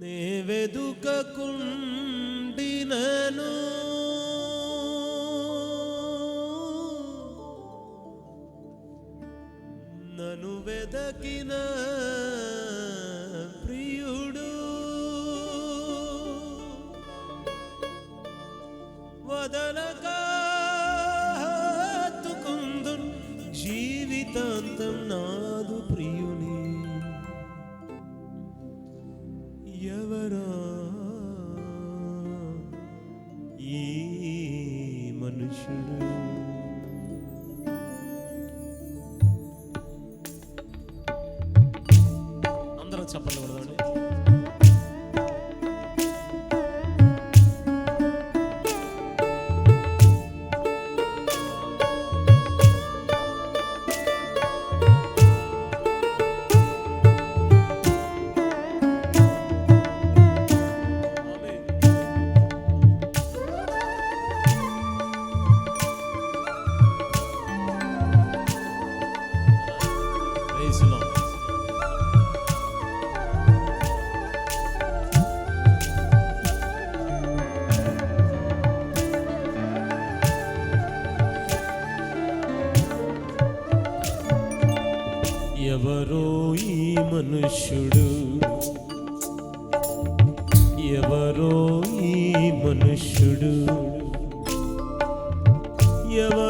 నే వెదుకకుండినను చెప్పండి మనుష్యుడు. ఎవరో ఈ మనుష్యుడు. ఎవరో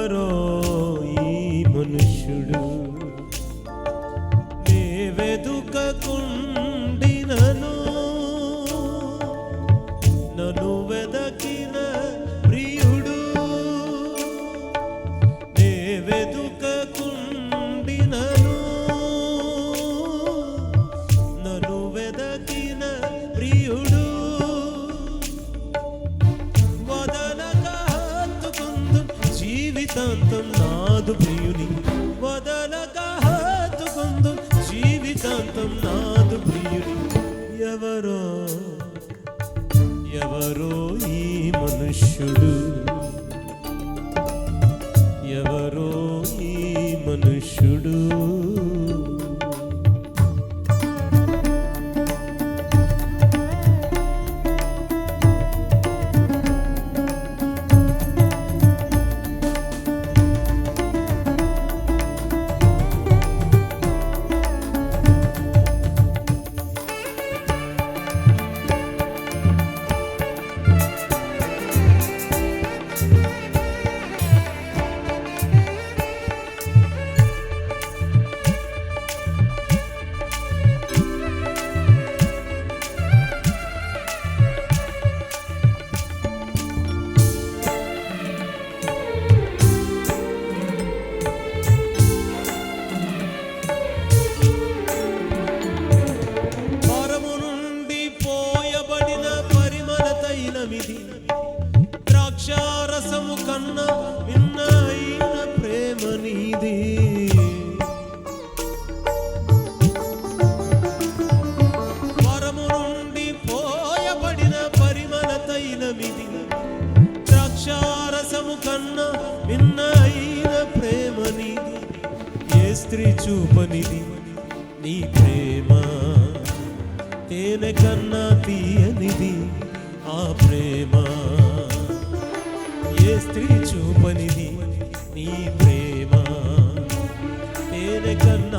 జీవితాంతం నాదు ప్రియుని వదలక హత్తుకుందు. జీవితాంతం నాదు ప్రియుని ఎవరో ఎవరో ఈ మనుష్యుడు. ఎవరో ఈ మనుష్యుడు. ద్రాక్షారసము కన్నా విన్నైన ప్రేమ నీది. వరము నుండి పోయబడిన పరిమళ తైలమిది ద్రాక్షారసము కన్నా విన్నైన ప్రేమ నీది. ఏ స్త్రీ చూపనిది నీ ప్రేమ? తేనె కన్నా తీయనిది ఆ ప్రేమ. స్త్రీ చూపనిది నీ ప్రేమ. తేనె కన్నా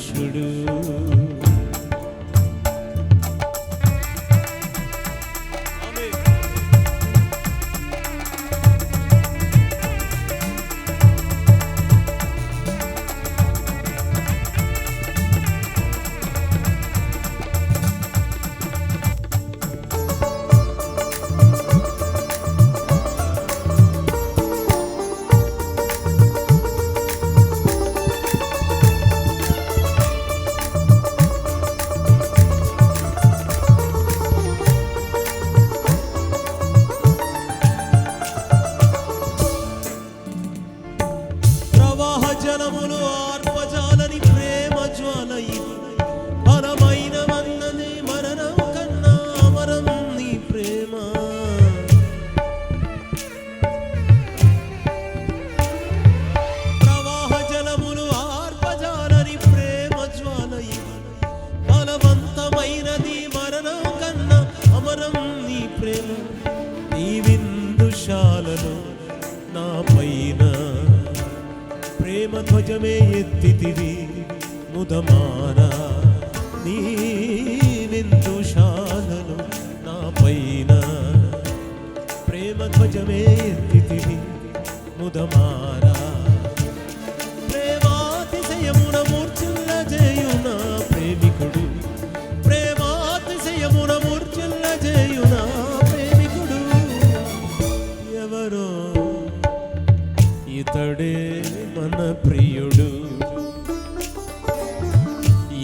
మనుష్యుడు ಧ್ವಜವೇ ಎತ್ತಿದಿವಿ ಮುದಮಾನ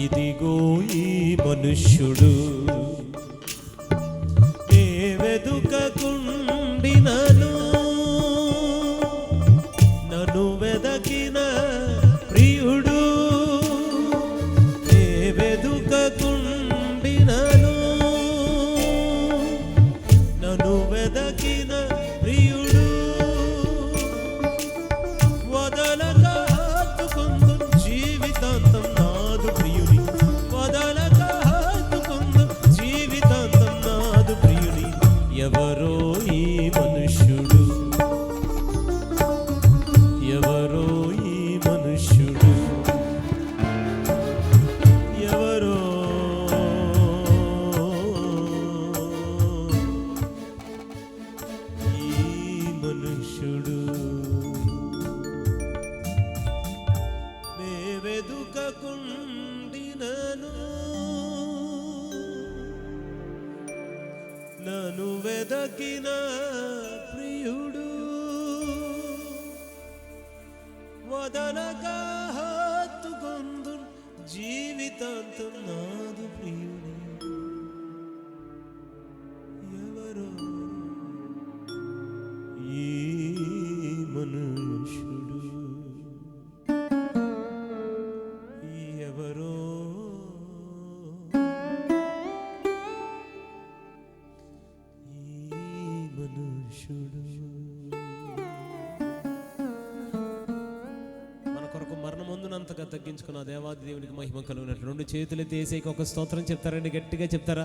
ఇదిగో ఈ మనుష్యుడు. నను వెదకిన ప్రియుడు. వదలగా హత్తుకొందు జీవితాంతం నాదు ప్రియుడు. అంతగా తగ్గించుకున్న దేవాది దేవునికి మహిమ కలుగునట్టు రెండు చేతులు తీసేకి ఒక స్తోత్రం చెప్తారండి గట్టిగా చెప్తారా?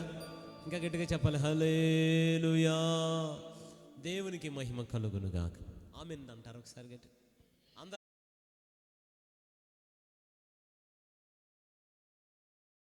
ఇంకా గట్టిగా చెప్పాలి. హలేలుయా దేవునికి మహిమ కలుగునుగాక. ఆమెందంటారు ఒకసారి గట్టి